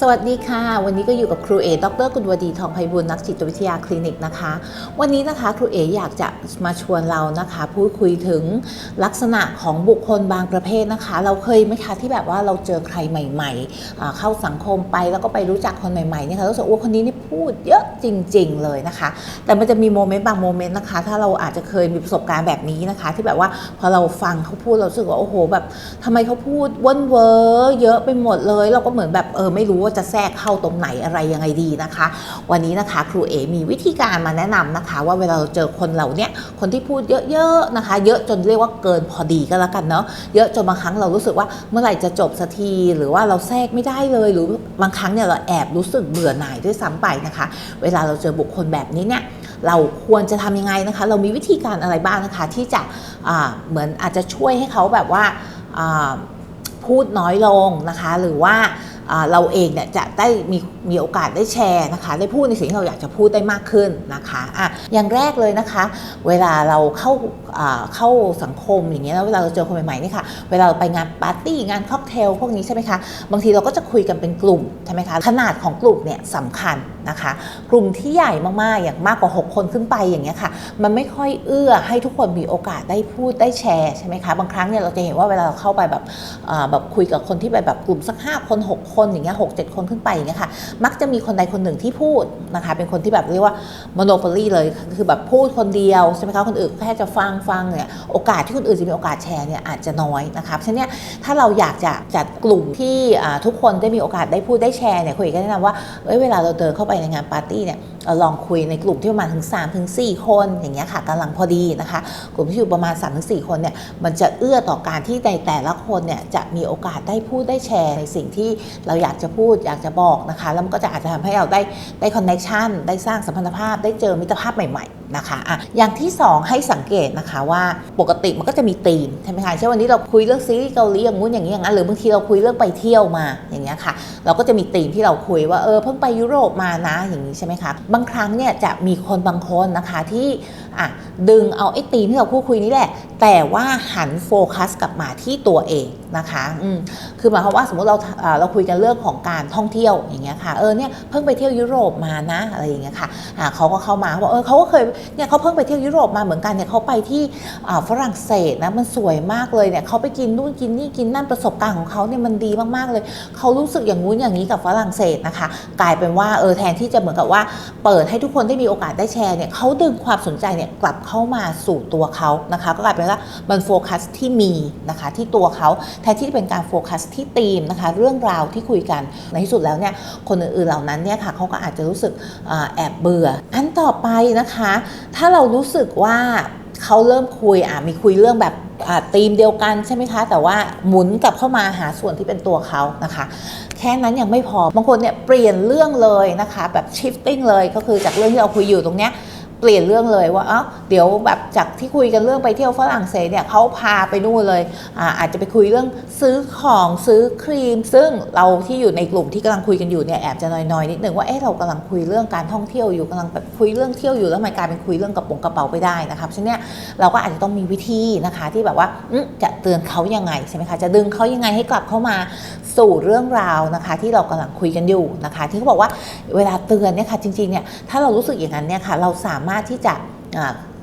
สวัสดีค่ะ วันนี้ก็อยู่กับครูเอดรกุลวดีทองไพบุญนักจิตวิทยาคลินิกนะคะ วันนี้นะคะครูเออยากจะมาชวนเรานะคะ พูดคุยถึงลักษณะของบุคคลบางประเภทนะคะ เราเคยไหมคะที่แบบว่าเราเจอใครใหม่ๆ เข้าสังคมไปแล้วก็ไปรู้จักคนใหม่ๆเนี่ยค่ะรู้สึกว่าคนนี้นี่พูดเยอะจริง ๆ เลยนะคะ แต่มันจะมีโมเมนต์บางโมเมนต์นะคะ ถ้าเราอาจจะเคยมีประสบการณ์แบบนี้นะคะ ที่แบบว่าพอเราฟังเขาพูดเราสึกว่าโอ้โหแบบทำไมเขาพูดวนเวอร์เยอะไปหมดเลย เราก็เหมือนแบบเออไม่รู้ว่าจะแทรกเข้าตรงไหนอะไรยังไงดีนะคะ วันนี้นะคะครูเอมีวิธีการมาแนะนำนะคะ ว่าเวลาเราเจอคนเหล่านี้คนที่พูดเยอะๆนะคะ เยอะจนเรียกว่าเกินพอดีก็แล้วกันเนาะเยอะจนบางครั้งเรารู้สึกว่าเมื่อไหร่จะจบสักทีหรือว่าเราแทรกไม่ได้เลยหรือบางครั้งเนี่ยเราแอบรู้สึกเบื่อหน่ายด้วยซ้ำไปนะคะ เวลาเราเจอบุคคลแบบนี้เนี่ยเราควรจะทำยังไงนะคะ เรามีวิธีการอะไรบ้างนะคะ ที่จะเหมือนอาจจะช่วยให้เขาแบบว่าพูดน้อยลงนะคะ หรือว่า เราเองเนี่ยจะได้มีมีโอกาสได้แชร์นะคะได้พูดในสิ่งที่เราอยากจะพูดได้มากขึ้นนะคะอะอย่างแรกเลยนะคะ เวลาเราเข้าเข้าสังคมอย่างเงี้ยแล้วเวลาเราเจอคนใหม่ๆนี่ค่ะเวลาเราไปงานปาร์ตี้งานค็อกเทลพวกนี้ใช่ไหมคะบางทีเราก็จะคุยกันเป็นกลุ่มใช่ไหมคะขนาดของกลุ่มเนี่ยสำคัญนะคะ กลุ่มที่ใหญ่มากๆ อย่างมากกว่า 6 คนขึ้นไปอย่างเงี้ยค่ะ มันไม่ค่อยเอื้อให้ทุกคนมีโอกาสได้พูดได้แชร์ใช่ไหมคะ บางครั้งเนี่ยเราจะเห็นว่าเวลาเราเข้าไปแบบแบบคุยกับคนที่ไปแบบกลุ่มสัก 5 คน 6 คนอย่างเงี้ยหกเจ็ดคนขึ้นไปอย่างเงี้ยค่ะ มักจะมีคนใดคนหนึ่งที่พูดนะคะ เป็นคนที่แบบเรียกว่า monopoly เลย คือแบบพูดคนเดียวใช่ไหมคะ คนอื่นแค่จะฟังฟังเนี่ย โอกาสที่คนอื่นจะมีโอกาสแชร์เนี่ยอาจจะน้อยนะคะเพราะฉะนั้นเนี่ยถ้าเราอยากจะจัดกลุ่มที่ทุกคนได้มีโอกาสได้พูดได้แชร์เนี่ยคุยก็แนะนำว่า เอ้ยเวลาเราเดินเข้าไปไปในงานปาร์ตี้เนี่ยลองคุยในกลุ่มที่ประมาณถึง3ถึง4คนอย่างเงี้ยค่ะกำลังพอดีนะคะ กลุ่มที่อยู่ประมาณ3ถึง4คนเนี่ยมันจะเอื้อต่อการที่ในแต่ละคนเนี่ยจะมีโอกาสได้พูดได้แชร์ในสิ่งที่เราอยากจะพูดอยากจะบอกนะคะ แล้วมันก็จะอาจจะทำให้เราได้ได้คอนเน็ชันได้สร้างสัมพันธภาพ ได้เจอมิตรภาพใหม่ๆนะคะอะอย่างที่สองให้สังเกตนะคะว่าปกติมันก็จะมีธีมใช่ไหมคะเช่นวันนี้เราคุยเรื่องซีรีส์เกาหลีอย่างงู้นอย่างนี้อย่างนั้นหรือบางทีเราคุยเรื่องไปเที่ยวมาอย่างเงี้ยค่ะ เราก็จะมีธีมที่เราคุยว่าเออเพิ่งไปยุโรปมานะอย่างนี้ใช่ไหมคะบางครั้งเนี่ยจะมีคนบางคนนะคะที่อะดึงเอาไอ้ธีมที่เราพูดคุยนี่แหละ แต่ว่าหันโฟกัสกลับมาที่ตัวเองนะคะอืมคือหมายความว่าสมมติเราอ่าเราคุยกันเรื่องของการท่องเที่ยวอย่างเงี้ยค่ะเออเนี่ยเพิ่งไปเที่ยวยุโรปมานะอะไรอย่างเงี้ยค่ะอ่าเขาก็เข้ามาเขาบอกเออเขาก็เคยเนี่ยเขาเพิ่งไปเที่ยวยุโรปมาเหมือนกันเนี่ยเขาไปที่อ่าฝรั่งเศสนะมันสวยมากเลยเนี่ยเขาไปกินนู่นกินนี่กินนั่นประสบการณ์ของเขาเนี่ยมันดีมากๆเลย เขารู้สึกอย่างงู้นอย่างนี้กับฝรั่งเศสนะคะ กลายเป็นว่าเออแทนที่จะเหมือนกับว่าเปิดให้ทุกคนได้มีโอกาสได้แชร์เนี่ยเขาดึงความสนใจเนี่ยกลับเข้ามาสู่ตัวเขานะคะ ก็กลายเป็นว่ามันโฟกัสที่มีนะคะที่ตัวเขาแทนที่จะเป็นการโฟกัสที่ธีมนะคะ เรื่องราวที่คุยกันในที่สุดแล้วเนี่ยคนอื่นๆเหล่านั้นเนี่ยค่ะเขาก็อาจจะรู้สึกอแอบเบื่อ อันต่อไปนะคะ ถ้าเรารู้สึกว่าเขาเริ่มคุยอะมีคุยเรื่องแบบ ธีมเดียวกันใช่ไหมคะ แต่ว่าหมุนกลับเข้ามาหาส่วนที่เป็นตัวเขานะคะ แค่นั้นยังไม่พอบางคนเนี่ยเปลี่ยนเรื่องเลยนะคะ แบบ shifting เลยก็คือจากเรื่องที่เราคุยอยู่ตรงเนี้ย เปลี่ยนเรื่องเลยว่าเอ้าเดี๋ยวแบบจากที่คุยกันเรื่องไปเที่ยวฝรั่งเศสเนี่ยเขาพาไปนู่นเลยอาอาจจะไปคุยเรื่องซื้อของซื้อครีม ซึ่งเราที่อยู่ในกลุ่มที่กำลังคุยกันอยู่เนี่ยแอบจะน้อยๆนิดนึงว่าเอ๊ะเรากำลังคุยเรื่องการท่องเที่ยวอยู่กำลังแบบคุยเรื่องเที่ยวอยู่แล้วมันกลายเป็นคุยเรื่องกระป๋องกระเป๋าไปได้นะคะเพราะฉะนั้นเราก็อาจจะต้องมีวิธีนะคะที่แบบว่าจะเตือนเขายังไงใช่ไหมคะจะดึงเขายังไงให้กลับเข้ามาสู่เรื่องราวนะคะ ที่เรากำลังคุยกันอยู่นะคะ ที่เขาบอกว่าเวลาเตือนเนี่ยค่ะจริงๆเนี่ยถ้าเรารู้สึกอย่างนั้นเนี่ยค่ะเราสามารถที่จะ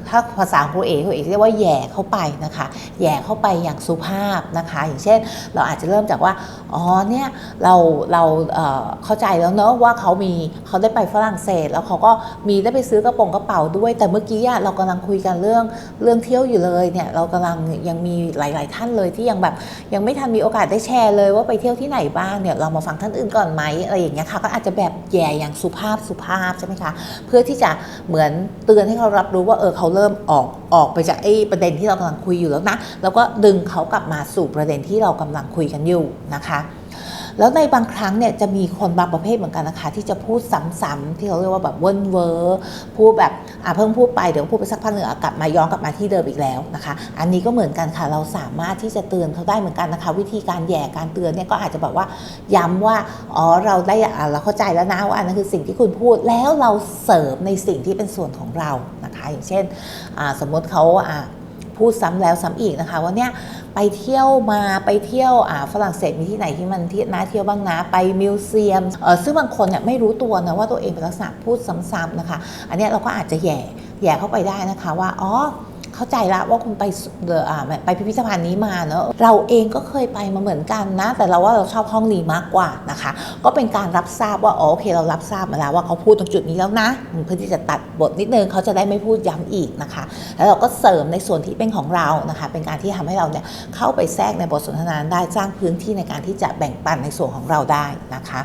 ถ้าภาษาครูเอกครูเอกเรียกว่าแย่เข้าไปนะคะแย่เข้าไปอย่างสุภาพนะคะ อย่างเช่น เราอาจจะเริ่มจากว่าอ๋อเนี่ยเราเราเเข้าใจแล้วเนอะว่าเขามีเขาได้ไปฝรั่งเศส แล้วเขาก็มีได้ไปซื้อกระโปรงกระเป๋าด้วย แต่เมื่อกี้อะเรากำลังคุยกันเรื่องเรื่องเที่ยวอยู่เลยเนี่ยเรากำลังยังมีหลาย ๆ ท่านเลยที่ยังแบบยังไม่ทันมีโอกาสได้แชร์เลยว่าไปเที่ยวที่ไหนบ้างเนี่ยเรามาฟังท่านอื่นก่อนไหมอะไรอย่างเงี้ยค่ะก็อาจจะแบบแย่อย่างสุภาพสุภาพใช่ไหมคะเพื่อที่จะเหมือนเตือนให้เขารับรู้ว่าเออเขาเริ่มออกออกไปจากไอ้ประเด็นที่เรากำลังคุยอยู่แล้วนะ แล้วก็ดึงเขากลับมาสู่ประเด็นที่เรากำลังคุยกันอยู่นะคะ แล้วในบางครั้งเนี่ยจะมีคนบางประเภทเหมือนกันนะคะ ที่จะพูดซ้ำๆที่เขาเรียกว่าแบบเวิ้นเวอร์พูดแบบอะเพิ่งพูดไปเดี๋ยวพูดไปสักพักหนึ่งอะกลับมาย้อนกลับมาที่เดิมอีกแล้วนะคะ อันนี้ก็เหมือนกันค่ะเราสามารถที่จะเตือนเขาได้เหมือนกันนะคะ วิธีการแย่การเตือนเนี่ยก็อาจจะแบบว่าย้ำว่าอ๋อเราได้เราเข้าใจแล้วนะว่าอันนั้นคือสิ่งที่คุณพูดแล้วเราเสริมในสิ่งที่เป็นส่วนของเรานะคะ อย่างเช่นอ่าสมมติเขาอะ พูดซ้ำแล้วซ้ำอีกนะคะว่าเนี่ยไปเที่ยวมาไปเที่ยวอ่าฝรั่งเศสมีที่ไหนที่มันที่น่าเที่ยวบ้างนะไปมิวเซียมเออซึ่งบางคนเนี่ยไม่รู้ตัวนะว่าตัวเองเป็นลักษณะพูดซ้ำๆนะคะ อันนี้เราก็อาจจะแย่แย่เข้าไปได้นะคะว่าอ๋อ เข้าใจละว่าคุณไปไปพิพิธภัณฑ์นี้มาเนอะเราเองก็เคยไปมาเหมือนกันนะ แต่เราว่าเราชอบห้องนี้มากกว่านะคะ ก็เป็นการรับทราบว่าอ๋อโอเคเรารับทราบมาแล้วว่าเขาพูดตรงจุดนี้แล้วนะเพื่อที่จะตัดบทนิดนึงเขาจะได้ไม่พูดย้ำอีกนะคะ แล้วเราก็เสริมในส่วนที่เป็นของเรานะคะ เป็นการที่ทำให้เราเนี่ยเข้าไปแทรกในบทสนทนาได้สร้างพื้นที่ในการที่จะแบ่งปันในส่วนของเราได้นะคะ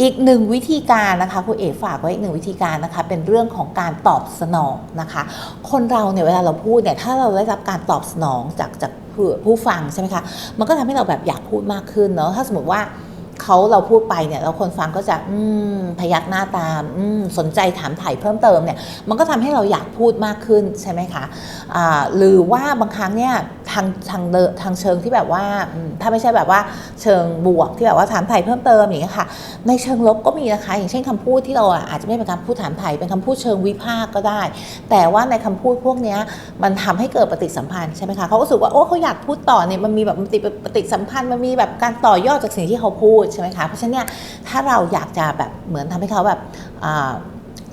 อีกหนึ่งวิธีการนะคะคุณเอ๋ฝากไว้อีกหนึ่งวิธีการนะคะ เป็นเรื่องของการตอบสนองนะคะ คนเราเนี่ยเวลาเราพูดเนี่ยถ้าเราได้รับการตอบสนองจากจากผู้ผู้ฟังใช่ไหมคะมันก็ทำให้เราแบบอยากพูดมากขึ้นเนาะถ้าสมมติว่า เขาเราพูดไปเนี่ยแล้วคนฟังก็จะอืมพยักหน้าตามอืมสนใจถามถ่ายเพิ่มเติมเนี่ยมันก็ทำให้เราอยากพูดมากขึ้นใช่ไหมคะอ่าหรือว่าบางครั้งเนี่ยทางทางเดทางเชิงที่แบบว่าถ้าไม่ใช่แบบว่าเชิงบวกที่แบบว่าถามถ่ายเพิ่มเติมอย่างเงี้ยค่ะ ในเชิงลบก็มีนะคะ อย่างเช่นคำพูดที่เราอาจจะไม่เป็นการพูดถามถ่ายเป็นคำพูดเชิงวิพากษ์ก็ได้ แต่ว่าในคำพูดพวกเนี้ยมันทำให้เกิดปฏิสัมพันธ์ใช่ไหมคะเขาก็รู้สึกว่าโอ้เขาอยากพูดต่อเนี่ยมันมีแบบปฏิปฏิสัมพันธ์มันมีแบบการต่อยอดจากสิ่งที่เขาพูดใช่ไหมคะ เพราะฉะนั้นเนี่ยถ้าเราอยากจะแบบเหมือนทำให้เขาแบบ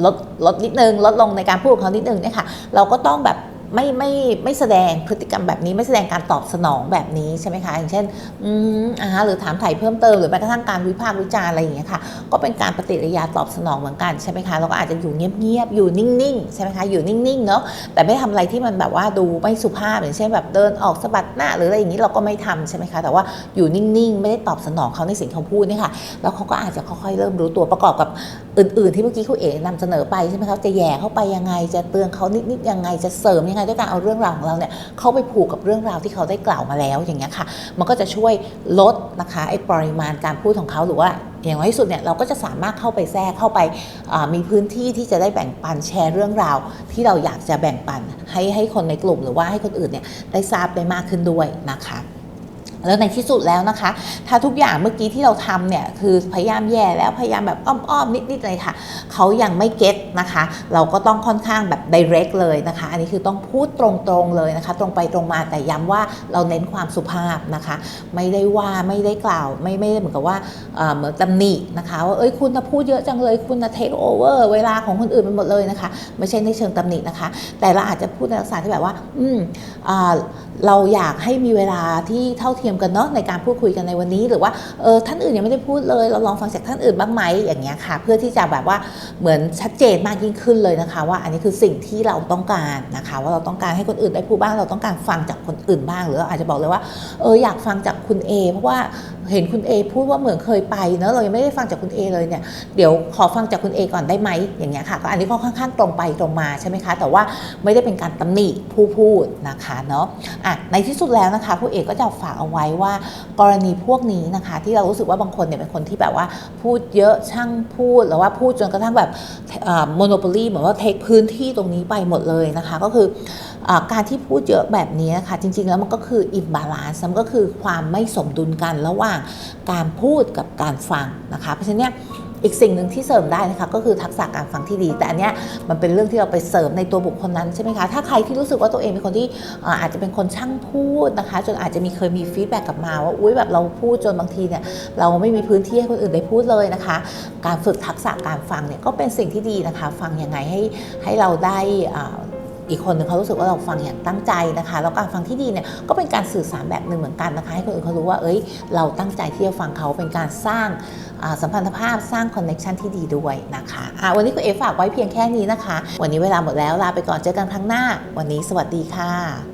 ลดลดนิดนึงลดลงในการพูดของเขานิดนึงเนี่ยค่ะเราก็ต้องแบบ ไม่ไม่ไม่แสดงพฤติกรรมแบบนี้ไม่แสดงการตอบสนองแบบนี้ใช่ไหมคะอย่างเช่นอืมอ่าหรือถามถ่ายเพิ่มเติมหรือแม้กระทั่งการวิพากษ์วิจารณ์อะไรอย่างเงี้ยค่ะก็เป็นการปฏิกิริยาตอบสนองเหมือนกันใช่ไหมคะเราก็อาจจะอยู่เงียบๆอยู่นิ่งๆใช่ไหมคะอยู่นิ่งๆเนาะแต่ไม่ทำอะไรที่มันแบบว่าดูไม่สุภาพอย่างเช่นแบบเดินออกสะบัดหน้าหรืออะไรอย่างนี้เราก็ไม่ทำใช่ไหมคะแต่ว่าอยู่นิ่งๆ ไม่ได้ตอบสนองเขาในสิ่งเขาพูดเนี่ยค่ะแล้วเขาก็อาจจะค่อยๆเริ่มรู้ตัวประกอบกับอื่น ๆ ที่เมื่อกี้คุณเอ๋นำเสนอไปใช่ไหมคะจะแย่เข้าไปยังไงจะเตือนเขานิดๆยังไงจะเสริมยังไงด้วยการเอาเรื่องราวของเราเนี่ยเข้าไปผูกกับเรื่องราวที่เขาได้กล่าวมาแล้วอย่างเงี้ยค่ะ มันก็จะช่วยลดนะคะไอ้ปริมาณการพูดของเขาหรือว่าอย่างน้อยที่สุดเนี่ยเราก็จะสามารถเข้าไปแทรกเข้าไปามีพื้นที่ที่จะได้แบ่งปันแชร์เรื่องราว ที่เราอยากจะแบ่งปันให้ให้คนในกลุ่มหรือว่าให้คนอื่นเนี่ยได้ทราบได้มากขึ้นด้วยนะคะ แล้วในที่สุดแล้วนะคะ ถ้าทุกอย่างเมื่อกี้ที่เราทำเนี่ยคือพยายามแย่แล้วพยายามแบบอ้อมๆนิดๆเลยค่ะเขายังไม่เก็ตนะคะ เราก็ต้องค่อนข้างแบบ direct เลยนะคะ อันนี้คือต้องพูดตรงๆเลยนะคะ ตรงไปตรงมาแต่ย้ำว่าเราเน้นความสุภาพนะคะ ไม่ได้ว่าไม่ได้กล่าว ไม่ไม่ได้เหมือนกับว่าเหมือนตำหนินะคะว่าเอ้ยคุณนะพูดเยอะจังเลยคุณนะ take over เวลาของคนอื่นไปหมดเลยนะคะ ไม่ใช่ในเชิงตำหนินะคะ แต่เราอาจจะพูดในลักษณะที่แบบว่า อืมอเราอยากให้มีเวลาที่เท่าเทียมกันเนาะในการพูดคุยกันในวันนี้หรือว่าเออท่านอื่นยังไม่ได้พูดเลย เราลองฟังจากท่านอื่นบ้างไหมอย่างเงี้ยค่ะ เพื่อที่จะแบบว่าเหมือนชัดเจนมากยิ่งขึ้นเลยนะคะ ว่าอันนี้คือสิ่งที่เราต้องการนะคะ ว่าเราต้องการให้คนอื่นได้พูดบ้างเราต้องการฟังจากคนอื่นบ้าง หรือเราอาจจะบอกเลยว่าเอออยากฟังจากคุณ A เพราะว่าเห็นคุณ A พูดว่าเหมือนเคยไปเนอะเรายังไม่ได้ฟังจากคุณ A เลยเนี่ยเดี๋ยวขอฟังจากคุณ A ก่อนได้ไหมอย่างเงี้ยค่ะก็อันนี้ก็ค่อนข้างตรงไปตรงมาใช่ไหมคะ แต่ว่าไม่ได้เป็นการตำหนิผู้พูดนะคะเนาะอะในที่สุดแล้วนะคะผู้เอกก็จะฝากเอาไว้ว่ากรณีพวกนี้นะคะ ที่เรารู้สึกว่าบางคนเนี่ยเป็นคนที่แบบว่าพูดเยอะช่างพูดหรือว่าพูดจนกระทั่งแบบโมโนโปลีเหมือนว่าเทคพื้นที่ตรงนี้ไปหมดเลยนะคะ ก็คืออาการที่พูดเยอะแบบนี้นะคะจริง ๆ แล้วมันก็คืออิมบาลานซ์มันก็คือความไม่สมดุลกันระหว่างการพูดกับการฟังนะคะ เพราะฉะนั้น อีกสิ่งหนึ่งที่เสริมได้นะคะก็คือทักษะการฟังที่ดี แต่อันเนี้ยมันเป็นเรื่องที่เราไปเสริมในตัวบุคคลนั้นใช่ไหมคะถ้าใครที่รู้สึกว่าตัวเองเป็นคนที่อาอาจจะเป็นคนช่างพูดนะคะ จนอาจจะมีเคยมีฟีดแบ็กกลับมาว่าอุ้ยแบบเราพูดจนบางทีเนี่ยเราไม่มีพื้นที่ให้คนอื่นได้พูดเลยนะคะ การฝึกทักษะการฟังเนี่ยก็เป็นสิ่งที่ดีนะคะ ฟังยังไงให้ให้เราได้ อีกคนหนึ่งเขารู้สึกว่าเราฟังอย่างตั้งใจนะคะแล้วการฟังที่ดีเนี่ยก็เป็นการสื่อสารแบบหนึ่งเหมือนกันนะคะให้คนอื่นเขารู้ว่าเอ้ยเราตั้งใจที่จะฟังเขาเป็นการสร้างสัมพันธภาพสร้างคอนเน็ชันที่ดีด้วยนะคะะวันนี้คุณเอฝากไว้เพียงแค่นี้นะคะ วันนี้เวลาหมดแล้วลาไปก่อนเจอกันครั้งหน้า วันนี้สวัสดีค่ะ